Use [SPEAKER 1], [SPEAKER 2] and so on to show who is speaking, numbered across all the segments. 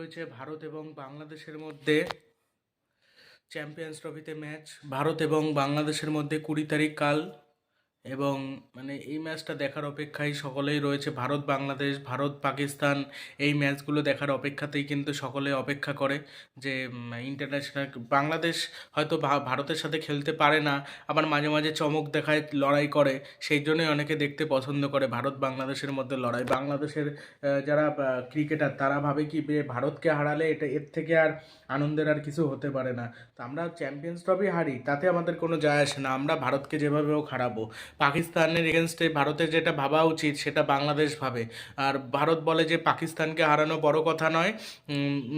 [SPEAKER 1] রয়েছে ভারত এবং বাংলাদেশের মধ্যে চ্যাম্পিয়ন্স ট্রফিতে ম্যাচ। ভারত এবং বাংলাদেশের মধ্যে কুড়ি তারিখ কাল এবং মানে এই ম্যাচটা দেখার অপেক্ষায় সকলেই রয়েছে। ভারত, বাংলাদেশ, ভারত, পাকিস্তান, এই ম্যাচগুলো দেখার অপেক্ষাতেই কিন্তু সকলে অপেক্ষা করে যে ইন্টারন্যাশনাল বাংলাদেশ হয়তো ভারতের সাথে খেলতে পারে না, আবার মাঝে মাঝে চমক দেখায়, লড়াই করে, সেই জন্যই অনেকে দেখতে পছন্দ করে ভারত, বাংলাদেশের মধ্যে লড়াই। বাংলাদেশের যারা ক্রিকেটার তারা ভাবে কি ভারতকে হারালে এটা এর থেকে আর আনন্দের আর কিছু হতে পারে না। তো আমরা চ্যাম্পিয়ন্স ট্রফি হারি, তাতে আমাদের কোনো যায় আসে না। আমরা ভারতকে যেভাবে হোক হারাবো। পাকিস্তানের এগেনস্টে ভারতের যেটা ভাবা উচিত, সেটা বাংলাদেশ ভাবে। আর ভারত বলে যে পাকিস্তানকে হারানো বড় কথা নয়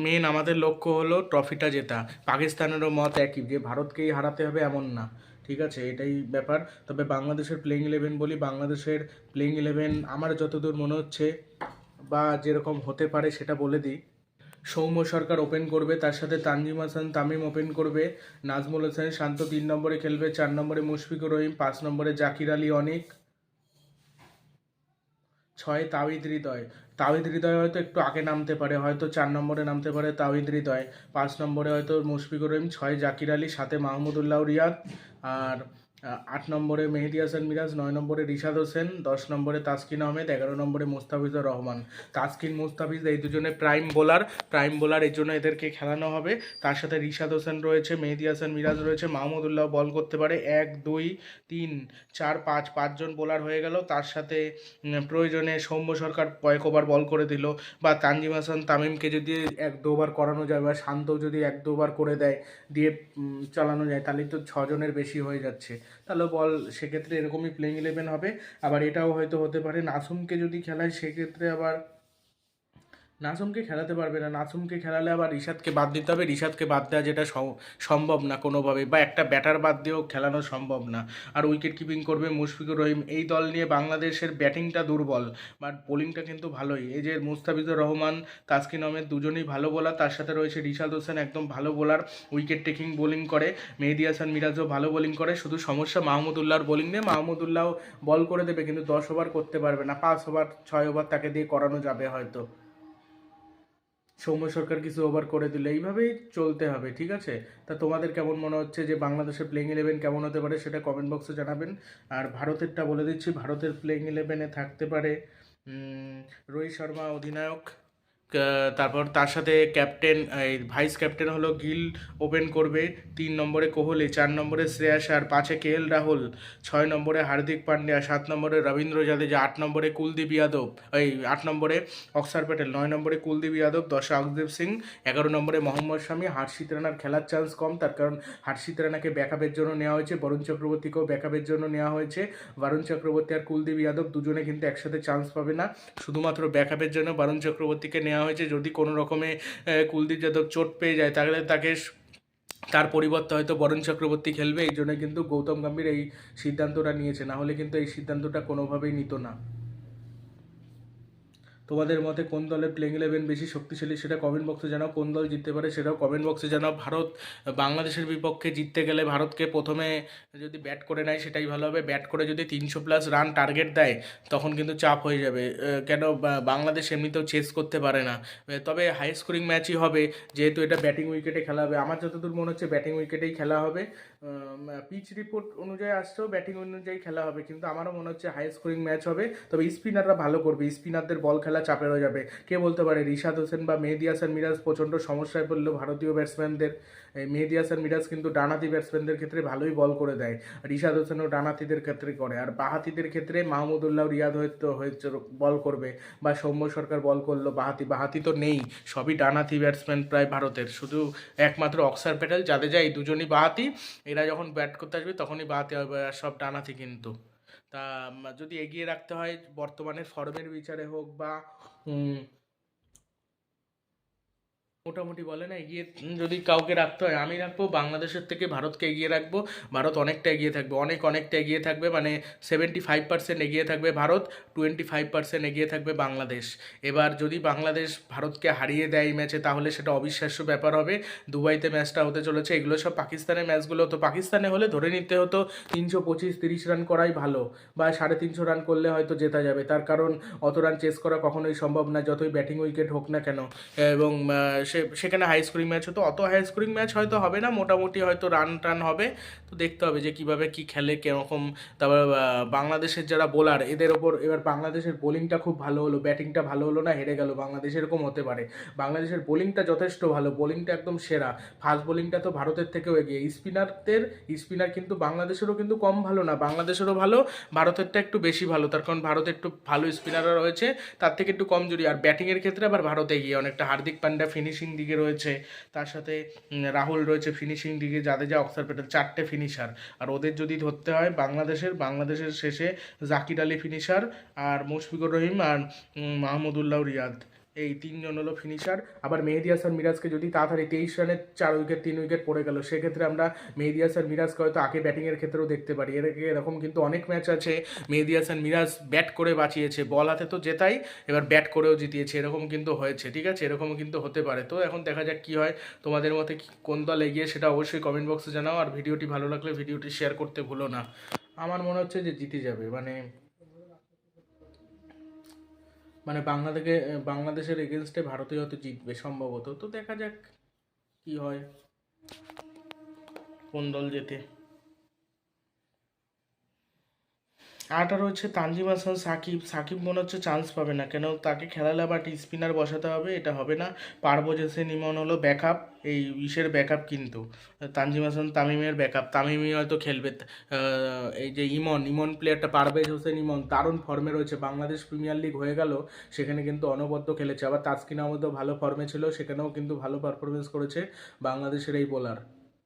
[SPEAKER 1] মেন আমাদের লক্ষ্য হলো ট্রফিটা জেতা। পাকিস্তানেরও মত একই, যে ভারতকেই হারাতে হবে এমন না। ঠিক আছে? এটাই ব্যাপার। তবে বাংলাদেশের প্লেইং ইলেভেন বলি, বাংলাদেশের প্লেইং ইলেভেন আমার যতদূর মনে হচ্ছে বা যেরকম হতে পারে সেটা বলে দিই। সৌম্য সরকার ওপেন করবে, তার সাথে তানজিম হাসান, তামিম ওপেন করবে, নাজমুল হোসেন, শান্ত তিন নম্বরে খেলবে, চার নম্বরে মুশফিকুর রহিম, পাঁচ নম্বরে জাকির আলী অনিক, ছয় তাওহিদ হৃদয়। তাওহিদ হৃদয় হয়তো একটু আগে নামতে পারে, হয়তো চার নম্বরে নামতে পারে তাওহিদ হৃদয়। পাঁচ নম্বরে হয়তো মুশফিকুর রহিম, ছয় জাকির আলী, সাথে মাহমুদুল্লাহ রিয়াদ, আর আট নম্বরে মেহেদি হাসান মিরাজ, নয় নম্বরে রিশাদ হোসেন, দশ নম্বরে তাসকিন আহমেদ, এগারো নম্বরে মুস্তাফিজুর রহমান। তাসকিন, মুস্তাফিজ এই দুজনে প্রাইম বোলার প্রাইম বোলার এই জন্য এদেরকে খেলানো হবে। তার সাথে রিশাদ হোসেন রয়েছে, মেহেদি হাসান মিরাজ রয়েছে, মাহমুদুল্লাহ বল করতে পারে। এক, দুই, তিন, চার, পাঁচ পাঁচজন বোলার হয়ে গেল। তার সাথে প্রয়োজনে সৌম্য সরকার কয়েক ওভার বল করে দিল। বা তানজিম হাসান তামিমকে যদি এক দুবার করানো যায় বা শান্ত যদি এক দুবার করে দেয়, দিয়ে চালানো যায়, তাহলে তো ছজনের বেশি হয়ে যাচ্ছে। তাহলে বল সেক্ষেত্রে এরকমই প্লেইং ইলেভেন হবে। আবার এটাও হয়তো হতে পারে। নাসুমকে যদি খেলায়, সেক্ষেত্রে আবার নাসুমকে খেলাতে পারবে না। নাসুমকে খেলালে আবার রিশাদকে বাদ দিতে হবে। রিশাদকে বাদ দেওয়া যেটা সম্ভব না কোনোভাবে বা একটা ব্যাটার বাদ দিয়েও খেলানো সম্ভব না। আর উইকেট কিপিং করবে মুশফিকুর রহিম। এই দল নিয়ে বাংলাদেশের ব্যাটিংটা দুর্বল বাট বোলিংটা কিন্তু ভালোই। এই যে মুস্তাফিজুর রহমান, তাসকিন আহমেদ দুজনেই ভালো বোলার তার সাথে রয়েছে রিশাদ হোসেন, একদম ভালো বোলার উইকেট টেকিং বোলিং করে। মেহেদি হাসান মিরাজও ভালো বোলিং করে। শুধু সমস্যা মাহমুদুল্লাহর বোলিং নিয়ে মাহমুদুল্লাহ বল করে দেবে, কিন্তু দশ ওভার করতে পারবে না। পাঁচ ওভার ছয় ওভার তাকে দিয়ে করানো যাবে হয়তো। সৌম্য সরকার কিছু ওভার করে দিলে। এইভাবেই চলতে হবে, ঠিক আছে? তা তোমাদের কেমন মনে হচ্ছে যে বাংলাদেশের প্লেইং ইলেভেন কেমন হতে পারে সেটা কমেন্ট বক্সে জানাবেন। আর ভারতেরটা বলে দিচ্ছি, ভারতের প্লেইং ইলেভেনে থাকতে পারে রোহিত শর্মা অধিনায়ক। তারপর তার সাথে ক্যাপ্টেন এই ভাইস ক্যাপ্টেন হলো গিল ওপেন করবে। তিন নম্বরে কোহলি, চার নম্বরে শ্রেয়াস আর পাঁচে কে এল রাহুল। ছয় নম্বরে হার্দিক পান্ডিয়া, সাত নম্বরে রবীন্দ্র জাদেজা, আট নম্বরে কুলদীপ যাদব, এই আট নম্বরে অক্সার প্যাটেল, নয় নম্বরে কুলদীপ যাদব, দশে অকদীপ সিং, এগারো নম্বরে মোহাম্মদ শামি, হার্ষিত রানার খেলার চান্স কম, তার কারণ হার্ষিত রানাকে ব্যাকআপের জন্য নেওয়া হয়েছে, বরুণ চক্রবর্তীকেও ব্যাকআপের জন্য নেওয়া হয়েছে। বরুণ চক্রবর্তী আর কুলদীপ যাদব দুজনে কিন্তু একসাথে চান্স পাবে না, শুধুমাত্র ব্যাকআপের জন্য বরুণ চক্রবর্তীকে নেওয়া হয়েছে। যদি কোনো রকমে কুলদীপ যাদব চোট পেয়ে যায়, তাহলে তাকে তার পরিবর্তে হয়তো বরণ চক্রবর্তী খেলবে। এই জন্য কিন্তু গৌতম গম্ভীর এই সিদ্ধান্তটা নিয়েছে। না হলে কিন্তু এই সিদ্ধান্তটা কোনোভাবেই নিত না। তোমাদের মতে কোন দলের প্লেইং ইলেভেন বেশি শক্তিশালী সেটা কমেন্ট বক্সে জানাও। কোন দল জিততে পারে সেটাও কমেন্ট বক্সে জানাও। ভারত, বাংলাদেশের বিপক্ষে জিততে গেলে ভারতকে প্রথমে যদি ব্যাট করে নেয় সেটাই ভালো হবে। ব্যাট করে যদি তিনশো প্লাস রান টার্গেট দেয়, তখন কিন্তু চাপ হয়ে যাবে। কেন? বাংলাদেশ এমনিতেও চেস করতে পারে না। তবে হাই স্কোরিং ম্যাচই হবে। যেহেতু এটা ব্যাটিং উইকেটে খেলা হবে। আমার যতদূর মনে হচ্ছে ব্যাটিং উইকেটেই খেলা হবে। পিচ রিপোর্ট অনুযায়ী আসছেও ব্যাটিং অনুযায়ী খেলা হবে। কিন্তু আমারও মনে হচ্ছে হাই স্কোরিং ম্যাচ হবে। তবে স্পিনাররা ভালো করবে। স্পিনারদের বল খেলা চাপের হয়ে যাবে। কে বলতে পারে? রিশাদ হোসেন বা মেহেদি হাসান মিরাজ প্রচণ্ড সমস্যায় পড়ল ভারতীয় ব্যাটসম্যানদের মেহেদি হাসান মিরাজ কিন্তু ডানাতি ব্যাটসম্যানদের ক্ষেত্রে ভালোই বল করে দেয়। রিশাদ হোসেনও ডানাতিদের ক্ষেত্রে করে। আর বাহাতিদের ক্ষেত্রে মাহমুদুল্লাহ রিয়াদ হয়তো হয়েছে বল করবে বা সৌম্য সরকার বল করল, বাহাতি বাহাতি তো নেই, সবই ডানাতি ব্যাটসম্যান প্রায় ভারতের। শুধু একমাত্র অক্সার প্যাটেল, যাদের যায় দুজনই বাহাতি। এরা যখন ব্যাট করতে আসবে তখনই বাহাতি হবে, আর সব ডানাতি কিন্তু। তা যদি এগিয়ে রাখতে হয় বর্তমানে ফর্মের বিচারে হোক বা মোটামুটি বলে না, এগিয়ে যদি কাউকে রাখতে হয়, আমি রাখব, বাংলাদেশের থেকে ভারতকে এগিয়ে রাখব, ভারত অনেকটা এগিয়ে থাকবে, অনেক অনেকটা এগিয়ে থাকবে মানে সেভেন্টি ফাইভ পার্সেন্ট এগিয়ে থাকবে ভারত টোয়েন্টি ফাইভ পার্সেন্ট এগিয়ে থাকবে বাংলাদেশ। এবার যদি বাংলাদেশ ভারতকে হারিয়ে দেয় এই ম্যাচে, তাহলে সেটা অবিশ্বাস্য ব্যাপার হবে। দুবাইতে ম্যাচটা হতে চলেছে, এগুলো সব পাকিস্তানের ম্যাচগুলো, তো পাকিস্তানে হলে ধরে নিতে হতো তিনশো পঁচিশ তিরিশ রান করাই ভালো, বা সাড়ে তিনশো রান করলে হয়তো জেতা যাবে। তার কারণ অত রান চেস করা কখনোই সম্ভব না, যতই ব্যাটিং উইকেট হোক না কেন। এবং সে, সেখানে হাই স্কোরিং ম্যাচ হতো। অত হাই স্কোরিং ম্যাচ হয়তো হবে না, মোটামুটি হয়তো রান টান হবে। তো দেখতে হবে যে কীভাবে কি খেলে, কীরকম। তারপর বাংলাদেশের যারা বোলার এদের ওপর এবার বাংলাদেশের বোলিংটা খুব ভালো হলো ব্যাটিংটা ভালো হলো না, হেরে গেল। বাংলাদেশ এরকম হতে পারে। বাংলাদেশের বোলিংটা যথেষ্ট ভালো বোলিংটা একদম সেরা। ফাস্ট বোলিংটা তো ভারতের থেকেও এগিয়ে। স্পিনারদের স্পিনার কিন্তু বাংলাদেশেরও কিন্তু কম ভালো না, বাংলাদেশেরও ভালো, ভারতেরটা একটু বেশি ভালো। তার কারণ ভারতে একটু ভালো স্পিনাররা রয়েছে, তার থেকে একটু কমজোরি আর ব্যাটিংয়ের ক্ষেত্রে আবার ভারত এগিয়ে, অনেকটা হার্দিক পান্ডা ফিনিশিং দিকে রয়েছে, তার সাথে রাহুল রয়েছে ফিনিশিং দিকে যা অক্সার পেটেল, চারটে ফিনিশার আর ওদের যদি ধরতে হয় বাংলাদেশের বাংলাদেশের শেষে জাকির আলী ফিনিশার আর মুশফিকুর রহিম আর মাহমুদুল্লাহ রিয়াদ। এই তিনজন হলো ফিনিশার আবার মেহেদি হাসান মিরাজকে যদি তাড়াতাড়ি তেইশ রানে চার উইকেট তিন উইকেট পড়ে গেল, সেক্ষেত্রে আমরা মেহেদি হাসান মিরাজকে হয়তো আগে ব্যাটিংয়ের ক্ষেত্রেও দেখতে পারি। এর এরকম কিন্তু অনেক ম্যাচ আছে। মেহেদি হাসান মিরাজ ব্যাট করে বাঁচিয়েছে বল হাতে তো জেতাই, এবার ব্যাট করেও জিতিয়েছে। এরকম কিন্তু হয়েছে, ঠিক আছে? এরকমও কিন্তু হতে পারে। তো এখন দেখা যাক কী হয়, তোমাদের মতে কোন দল এগিয়ে, সেটা অবশ্যই কমেন্ট বক্সে জানাও। আর ভিডিওটি ভালো লাগলে ভিডিওটি শেয়ার করতে ভুলো না। আমার মনে হচ্ছে যে জিতে যাবে। মানে মানে বাংলাদেশে, বাংলাদেশের এগেনস্টে ভারতে হয়তো জিতবে সম্ভবত। তো দেখা যাক কি হয়। কোন দল জেতে। আরটা রয়েছে তানজিম হাসান, সাকিব। সাকিব মনে হচ্ছে চান্স পাবে না। কেন? তাকে খেলালে আবার স্পিনার বসাতে হবে, এটা হবে না। পারভোজ হোসেন ইমন হলো ব্যাকআপ এই ইসের ব্যাকআপ কিন্তু। তানজিম হাসান, তামিমের ব্যাকআপ তামিমি হয়তো খেলবে। এই যে ইমন ইমন প্লেয়ারটা পারভেজ হোসেন ইমন। দারুণ ফর্মে রয়েছে। বাংলাদেশ প্রিমিয়ার লিগ হয়ে গেল, সেখানে কিন্তু অনবদ্য খেলেছে। আবার তাসকিন আহমেদও ভালো ফর্মে ছিল, সেখানেও কিন্তু ভালো পারফরমেন্স করেছে বাংলাদেশের এই বোলার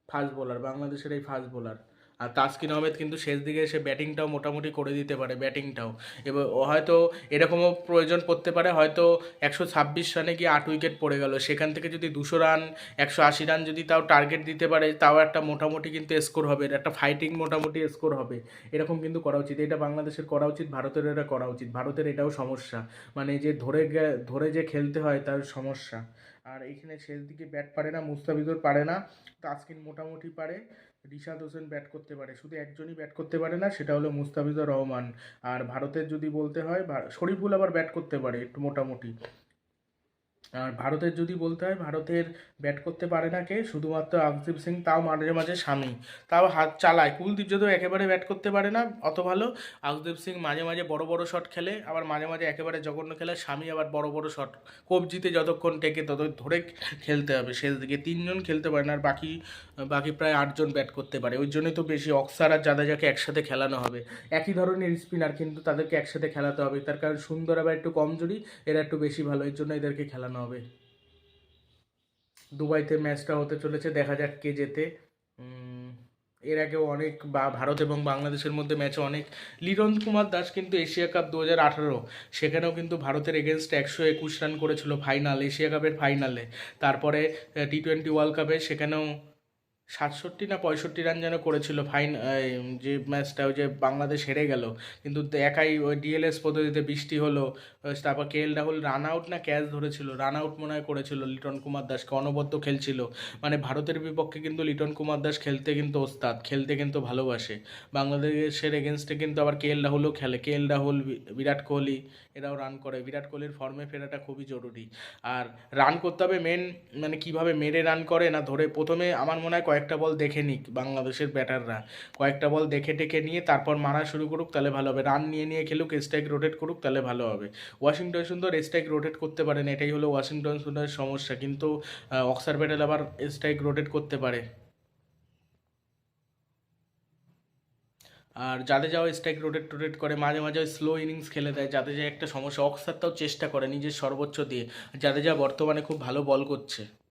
[SPEAKER 1] ফাস্ট বোলার বাংলাদেশের এই ফাস্ট বোলার আর তাসকিন আহমেদ কিন্তু শেষ দিকে এসে ব্যাটিংটাও মোটামুটি করে দিতে পারে, ব্যাটিংটাও। এবার ও হয়তো এরকমও প্রয়োজন পড়তে পারে, হয়তো একশো ছাব্বিশ রানে গিয়ে আট উইকেট পড়ে গেল। সেখান থেকে যদি দুশো রান, একশো আশি রান যদি তাও টার্গেট দিতে পারে, তাও একটা মোটামুটি কিন্তু স্কোর হবে, একটা ফাইটিং মোটামুটি স্কোর হবে। এরকম কিন্তু করা উচিত। এটা বাংলাদেশের করা উচিত, ভারতের এটা করা উচিত। ভারতের এটাও সমস্যা। মানে যে ধরে ধরে যে খেলতে হয় তার সমস্যা। আর এখানে শেষ দিকে ব্যাট পারে না, মুস্তাফিজুর পারে না। তাসকিন মোটামুটি পারে। রিশাদ হোসেন ব্যাট করতে পারে। শুধু একজনই ব্যাট করতে পারে না, সেটা হলো মুস্তাফিজুর রহমান। আর ভারতের যদি বলতে হয় শরীফুল আবার ব্যাট করতে পারে একটু মোটামুটি। আর ভারতের যদি বলতে হয়, ভারতের ব্যাট করতে পারে না কে, শুধুমাত্র আকদীপ সিং, তাও মাঝে মাঝে স্বামী তাও হাত চালায়। কুলদীপ যাদব একেবারে ব্যাট করতে পারে না, অত ভালো। আকদীপ সিং মাঝে মাঝে বড় বড় শট খেলে, আবার মাঝে মাঝে একেবারে জঘন্য খেলে স্বামী আবার বড় বড় শট কবজিতে যতক্ষণ টেকে তত ধরে খেলতে হবে। শেষ দিকে তিনজন খেলতে পারে না, আর বাকি বাকি প্রায় আটজন ব্যাট করতে পারে। ওই জন্যই তো বেশি অক্সার আর জাদেজাকে একসাথে খেলানো হবে। একই ধরনের স্পিনার কিন্তু তাদেরকে একসাথে খেলাতে হবে। তার কারণ সুন্দর আবার একটু কমজোরি, এরা একটু বেশি ভালো, এর জন্য এদেরকে খেলানো হবে। দুবাইতে ম্যাচটা হতে চলেছে, দেখা যাক কে জেতে। এর আগেও অনেক বা, ভারত এবং বাংলাদেশের মধ্যে ম্যাচে অনেক। লিরন কুমার দাস কিন্তু এশিয়া কাপ দু হাজার আঠারো, সেখানেও কিন্তু ভারতের এগেনস্ট একশো একুশ রান করেছিল ফাইনাল এশিয়া কাপের ফাইনালে তারপরে টি টোয়েন্টি ওয়ার্ল্ড কাপে সেখানেও সাতষট্টি না পঁয়ষট্টি রান যেন করেছিল ফাইন যে ম্যাচটা ওই যে বাংলাদেশ হেরে গেল। কিন্তু একাই ওই ডিএলএস পদ্ধতিতে বৃষ্টি হলো তারপর K L Rahul run out না ক্যাচ ধরেছিল রান আউট মনে হয় করেছিল লিটন কুমার দাসকে, অনবদ্য খেলছিল। মানে ভারতের বিপক্ষে কিন্তু লিটন কুমার দাস খেলতে কিন্তু ওস্তাদ, খেলতে কিন্তু ভালোবাসে। বাংলাদেশের এগেনস্টে কিন্তু আবার কে এল রাহুলও খেলে। কে এল রাহুল, বিরাট কোহলি এরাও রান করে। বিরাট কোহলির ফর্মে ফেরাটা খুবই জরুরি। আর রান করতে হবে মেন মানে কীভাবে মেরে রান করে না ধরে। প্রথমে আমার মনে হয় কয়েকটা বল দেখে নিক বাংলাদেশের ব্যাটাররা কয়েকটা বল দেখে টেকে নিয়ে তারপর মারা শুরু করুক তাহলে ভালো হবে। রান নিয়ে নিয়ে খেলুক স্ট্রাইক রোটেট করুক তাহলে ভালো হবে। ওয়াশিংটন সুন্দর স্ট্রাইক রোটেট করতে পারে না এটাই হলো ওয়াশিংটন সুন্দরের সমস্যা। কিন্তু অক্সার প্যাটেল আবার স্ট্রাইক রোটেট করতে পারে। আর জাদেজাও স্ট্রাইক রোটেট টোটেট করে, মাঝে মাঝে ওই স্লো ইনিংস খেলে দেয় জাদেজা একটা সমস্যা, অক্সারটাও চেষ্টা করে নিজের সর্বোচ্চ দিয়ে জাদেজা বর্তমানে খুব ভালো বল করছে।